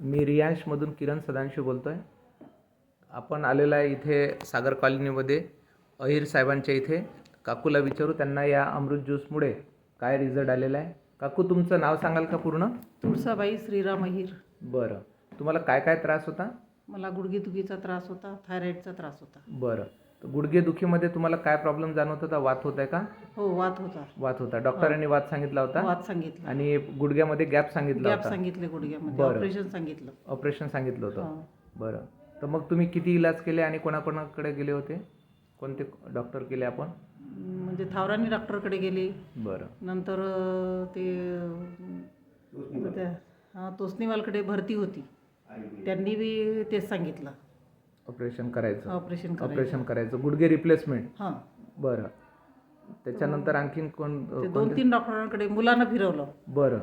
मी रियांशमधून किरण सदांशी बोलतो आहे आपण आलेला आहे इथे सागर कॉलनीमध्ये. अहिर साहेबांच्या इथे. काकूला विचारू त्यांना या अमृत ज्यूसमुळे काय रिझल्ट आलेला आहे? काकू तुमचं नाव सांगाल का पूर्ण? तुळसाबाई श्रीराम अहिर. बरं. तुम्हाला काय काय त्रास होता? मला गुडघेदुखीचा त्रास होता थायरॉईडचा त्रास होता. बरं. गुडघेदुखीमध्ये तुम्हाला काय प्रॉब्लेम जाणवत होता वात होत आहे का? हो वात होता. वात होता. डॉक्टरांनी वात सांगितला होता? वात सांगितलं. आणि गुडघ्यामध्ये गॅप सांगितला गॅप होता? सांगितले गुडघ्यामध्ये. बरं. ऑपरेशन सांगितलं. ऑपरेशन सांगितलं होतं. हो. बरं. तर मग तुम्ही किती इलाज केले आणि कोणाकोणाकडे गेले होते? कोणते डॉक्टर केले आपण? म्हणजे थावरानी डॉक्टरकडे गेली. बरं. नंतर अं, ते अं, त्या हा तोसनीवालकडे भरती होती. त्यांनी बी तेच सांगितलं. ऑपरेशन करायचं. ऑपरेशन करायचं. ऑपरेशन करायचं. गुडघे रिप्लेसमेंट हां. बरं. त्याच्यानंतर आणखीन कोण ते दोन तीन डॉक्टरांकडे मुलांना फिरवलं. बरं.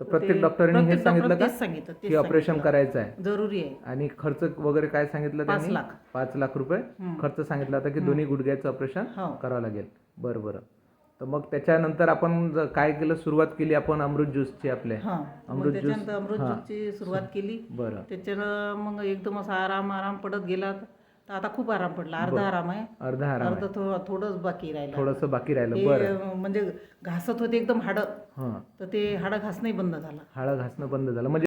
तर प्रत्येक डॉक्टरांनी हे सांगितलं का? सांगितलं की ऑपरेशन करायचं आहे. जरुरी आहे. आणि खर्च वगैरे काय सांगितलं पाच त्यांनी? लाख. पाच लाख रुपये खर्च सांगितला होता की दोन्ही गुडघ्याचं ऑपरेशन हो. करावं लागेल. बरं बरं. तर मग त्याच्यानंतर आपण ज- काय केलं सुरुवात केली आपण अमृत ज्यूसची आपल्या. हां अमृत ज्यूस. त्याच्यानंतर अमृत ज्यूसची सुरुवात केली. बरं. त्याच्यानं मग एकदम असा आराम आराम पडत गेला. तर आता खूप आराम पडला. अर्धा आराम आहे. अर्धा आराम अर्ध थोडं थोडंच बाकी राहिलं. थोडंसं बाकी राहिलं. ते बरं. अं, म्हणजे घासत होते एकदम हाडं. हां. तर ते हाडं घासणंही बंद झालं. हाडं घासणं बंद झालं. म्हणजे